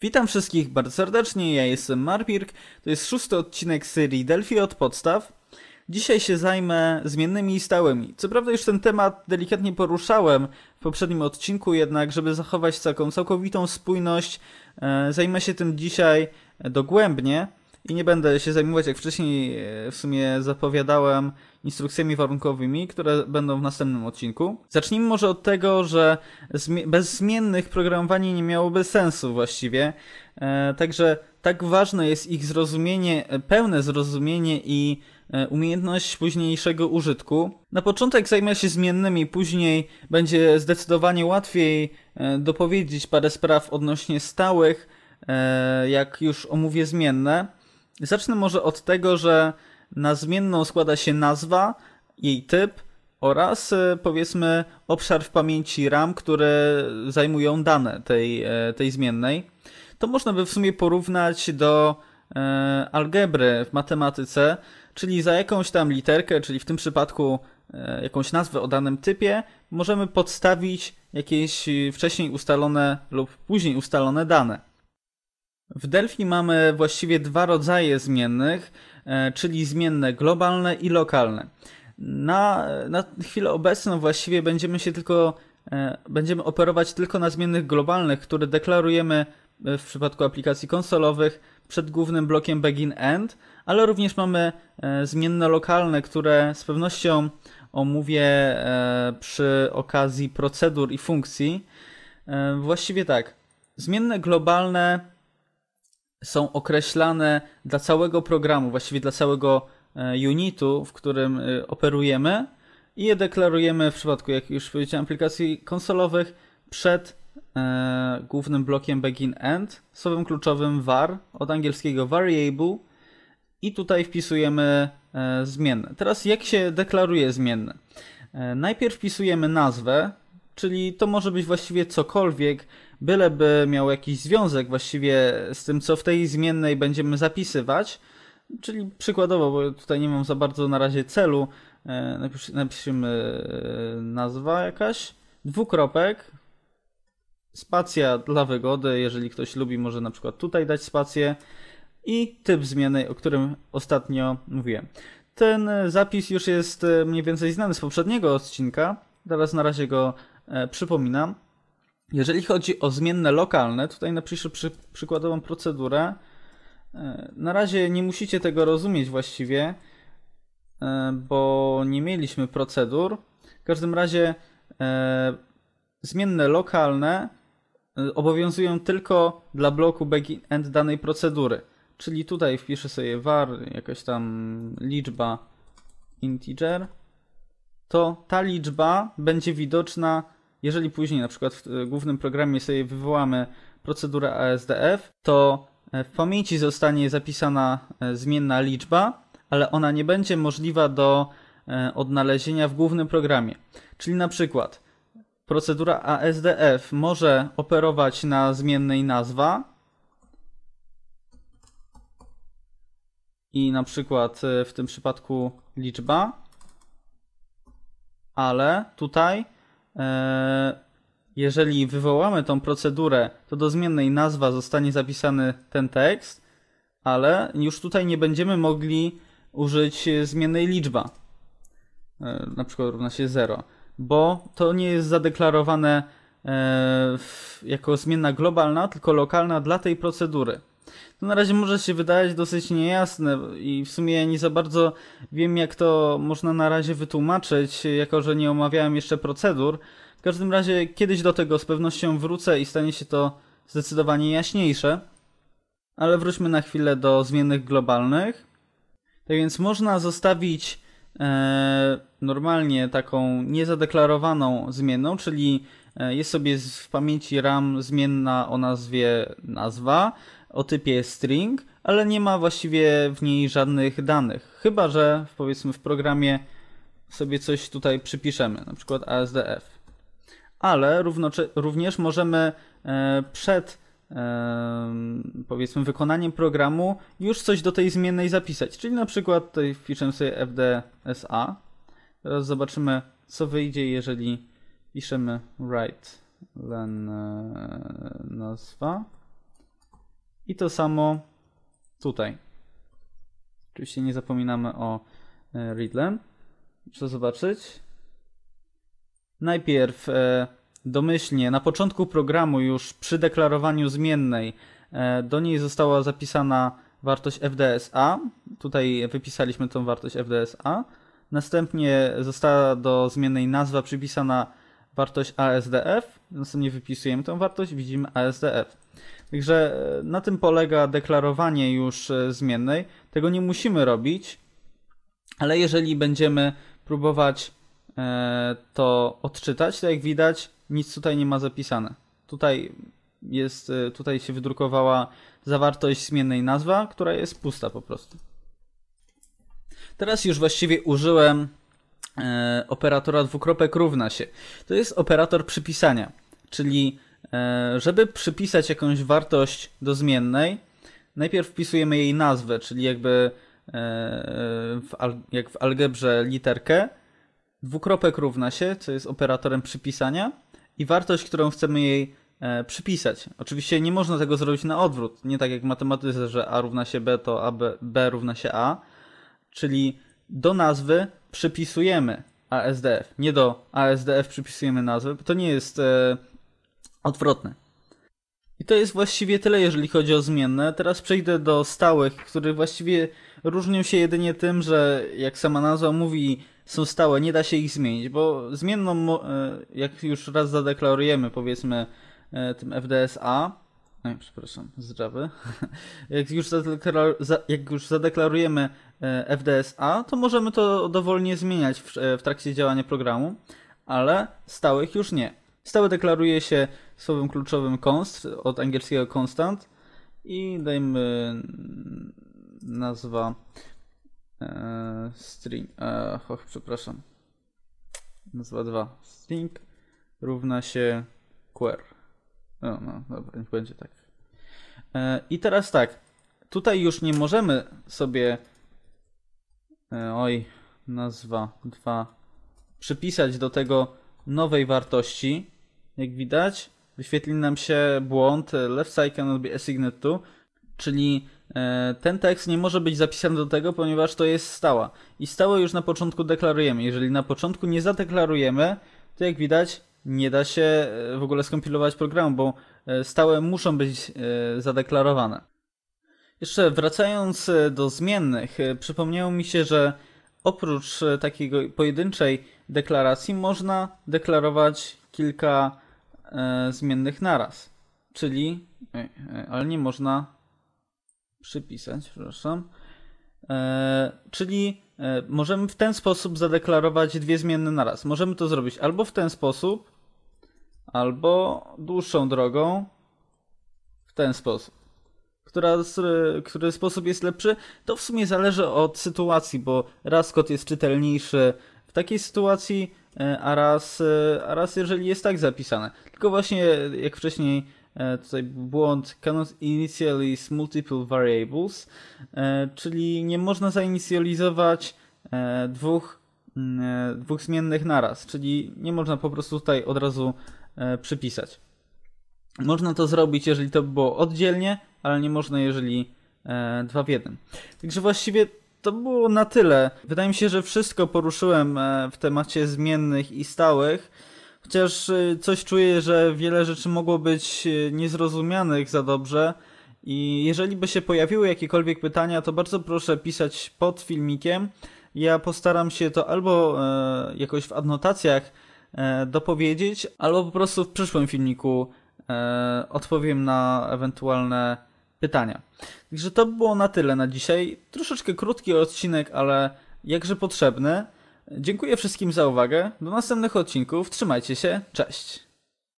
Witam wszystkich bardzo serdecznie, ja jestem Marpirk, to jest szósty odcinek serii Delphi od podstaw. Dzisiaj się zajmę zmiennymi i stałymi. Co prawda już ten temat delikatnie poruszałem w poprzednim odcinku, jednak żeby zachować taką całkowitą spójność, e, zajmę się tym dzisiaj dogłębnie i nie będę się zajmować, jak wcześniej e, w sumie zapowiadałem, instrukcjami warunkowymi, które będą w następnym odcinku. Zacznijmy może od tego, że bez zmiennych programowanie nie miałoby sensu właściwie. E, także tak ważne jest ich zrozumienie, e, pełne zrozumienie i umiejętność późniejszego użytku. Na początek zajmę się zmiennymi, później będzie zdecydowanie łatwiej dopowiedzieć parę spraw odnośnie stałych, jak już omówię zmienne. Zacznę może od tego, że na zmienną składa się nazwa, jej typ oraz e, powiedzmy obszar w pamięci RAM, które zajmują dane tej, e, tej zmiennej. To można by w sumie porównać do e, algebry w matematyce, czyli za jakąś tam literkę, czyli w tym przypadku jakąś nazwę o danym typie, możemy podstawić jakieś wcześniej ustalone lub później ustalone dane. W Delphi mamy właściwie dwa rodzaje zmiennych, e, czyli zmienne globalne i lokalne. Na, na chwilę obecną właściwie będziemy się tylko e, będziemy operować tylko na zmiennych globalnych, które deklarujemy w przypadku aplikacji konsolowych przed głównym blokiem begin-end, ale również mamy e, zmienne lokalne, które z pewnością omówię przy okazji procedur i funkcji. Właściwie tak. Zmienne globalne są określane dla całego programu, właściwie dla całego e, unitu, w którym e, operujemy i je deklarujemy w przypadku, jak już powiedziałem, aplikacji konsolowych przed e, głównym blokiem begin-end, słowem kluczowym var, od angielskiego variable i tutaj wpisujemy e, zmienne. Teraz jak się deklaruje zmienne? E, najpierw wpisujemy nazwę, czyli to może być właściwie cokolwiek, byleby miał jakiś związek właściwie z tym, co w tej zmiennej będziemy zapisywać. Czyli przykładowo, bo tutaj nie mam za bardzo na razie celu, e, napisz, napiszemy e, nazwa jakaś, dwukropek, spacja dla wygody, jeżeli ktoś lubi, może na przykład tutaj dać spację i typ zmiany, o którym ostatnio mówiłem. Ten zapis już jest e, mniej więcej znany z poprzedniego odcinka, teraz na razie go przypominam. Jeżeli chodzi o zmienne lokalne, tutaj napiszę przy, przykładową procedurę. E, na razie nie musicie tego rozumieć właściwie, e, bo nie mieliśmy procedur. W każdym razie e, zmienne lokalne obowiązują tylko dla bloku begin-end danej procedury. Czyli tutaj wpiszę sobie var, jakaś tam liczba integer, to ta liczba będzie widoczna jeżeli później na przykład w e, głównym programie sobie wywołamy procedurę ASDF, to e, w pamięci zostanie zapisana e, zmienna liczba, ale ona nie będzie możliwa do odnalezienia w głównym programie. Czyli na przykład procedura ASDF może operować na zmiennej nazwa i na przykład w tym przypadku liczba, ale tutaj jeżeli wywołamy tą procedurę, to do zmiennej nazwa zostanie zapisany ten tekst, ale już tutaj nie będziemy mogli użyć zmiennej liczba, e, na przykład równa się 0, bo to nie jest zadeklarowane e, jako zmienna globalna, tylko lokalna dla tej procedury. To na razie może się wydawać dosyć niejasne i w sumie ja nie za bardzo wiem, jak to można na razie wytłumaczyć, jako że nie omawiałem jeszcze procedur. W każdym razie kiedyś do tego z pewnością wrócę i stanie się to zdecydowanie jaśniejsze. Ale wróćmy na chwilę do zmiennych globalnych. Tak więc można zostawić e, normalnie taką niezadeklarowaną zmienną, czyli e, jest sobie w pamięci RAM zmienna o nazwie nazwa, o typie string, ale nie ma właściwie w niej żadnych danych. Chyba, że powiedzmy w programie sobie coś tutaj przypiszemy, na przykład ASDF. Ale również możemy e, przed e, powiedzmy wykonaniem programu już coś do tej zmiennej zapisać. Czyli na przykład tutaj wpiszę sobie fdsa. Teraz zobaczymy co wyjdzie, jeżeli piszemy write len e, nazwa I to samo tutaj. Oczywiście nie zapominamy o e, Riddle. Muszę zobaczyć. Najpierw e, domyślnie na początku programu już przy deklarowaniu zmiennej e, do niej została zapisana wartość FDSA. Tutaj wypisaliśmy tą wartość FDSA. Następnie została do zmiennej nazwa przypisana wartość ASDF. Następnie wypisujemy tą wartość, widzimy ASDF. Także e, na tym polega deklarowanie już e, zmiennej. Tego nie musimy robić, ale jeżeli będziemy próbować e, to odczytać, to jak widać, nic tutaj nie ma zapisane. Tutaj jest, tutaj się wydrukowała zawartość zmiennej nazwa, która jest pusta po prostu. Teraz już właściwie użyłem operatora dwukropek równa się. To jest operator przypisania, czyli żeby przypisać jakąś wartość do zmiennej, najpierw wpisujemy jej nazwę, czyli jakby e, w, jak w algebrze literkę, dwukropek równa się, co jest operatorem przypisania. I wartość, którą chcemy jej e, przypisać. Oczywiście nie można tego zrobić na odwrót, nie tak jak w matematyce, że a równa się b, to a, b, b równa się a, czyli do nazwy przypisujemy ASDF, nie do ASDF przypisujemy nazwę, to nie jest odwrotne. I to jest właściwie tyle, jeżeli chodzi o zmienne. Teraz przejdę do stałych, które właściwie różnią się jedynie tym, że jak sama nazwa mówi, są stałe, nie da się ich zmienić, bo zmienną, e, jak już raz zadeklarujemy, powiedzmy e, tym FDSA, no przepraszam, z Java, jak już, jak już zadeklarujemy e, FDSA, to możemy to dowolnie zmieniać w, w trakcie działania programu, ale stałych już nie. Stałe deklaruje się słowem kluczowym const, od angielskiego constant i dajmy nazwa e, string, e, och, przepraszam, nazwa 2, string równa się query. No, no, dobra, niech będzie tak. E, I teraz tak, tutaj już nie możemy sobie, e, oj, nazwa 2, przypisać do tego nowej wartości, jak widać, wyświetli nam się błąd e, left side cannot be assigned to, czyli e, ten tekst nie może być zapisany do tego, ponieważ to jest stała. I stałe już na początku deklarujemy. Jeżeli na początku nie zadeklarujemy, to jak widać nie da się e, w ogóle skompilować programu, bo stałe muszą być zadeklarowane. Jeszcze wracając do zmiennych, przypomniało mi się, że oprócz takiego pojedynczej deklaracji można deklarować kilka zmiennych naraz. Czyli, e, e, ale nie można przypisać, przepraszam. E, czyli e, możemy w ten sposób zadeklarować dwie zmienne naraz. Możemy to zrobić albo w ten sposób, albo dłuższą drogą w ten sposób. Która, który sposób jest lepszy, to w sumie zależy od sytuacji, bo raz kod jest czytelniejszy takiej sytuacji, E, a raz, e, a raz jeżeli jest tak zapisane. Tylko właśnie jak wcześniej e, tutaj błąd cannot initialize multiple variables, czyli nie można zainicjalizować dwóch, dwóch zmiennych naraz, czyli nie można po prostu tutaj od razu przypisać. Można to zrobić, jeżeli to było oddzielnie, ale nie można, jeżeli dwa w jednym. Także właściwie to było na tyle. Wydaje mi się, że wszystko poruszyłem e, w temacie zmiennych i stałych. Chociaż e, coś czuję, że wiele rzeczy mogło być e, niezrozumianych za dobrze. I jeżeli by się pojawiły jakiekolwiek pytania, to bardzo proszę pisać pod filmikiem. Ja postaram się to albo jakoś w adnotacjach dopowiedzieć, albo po prostu w przyszłym filmiku odpowiem na ewentualne pytania. Także to było na tyle na dzisiaj. Troszeczkę krótki odcinek, ale jakże potrzebny. Dziękuję wszystkim za uwagę. Do następnych odcinków. Trzymajcie się. Cześć.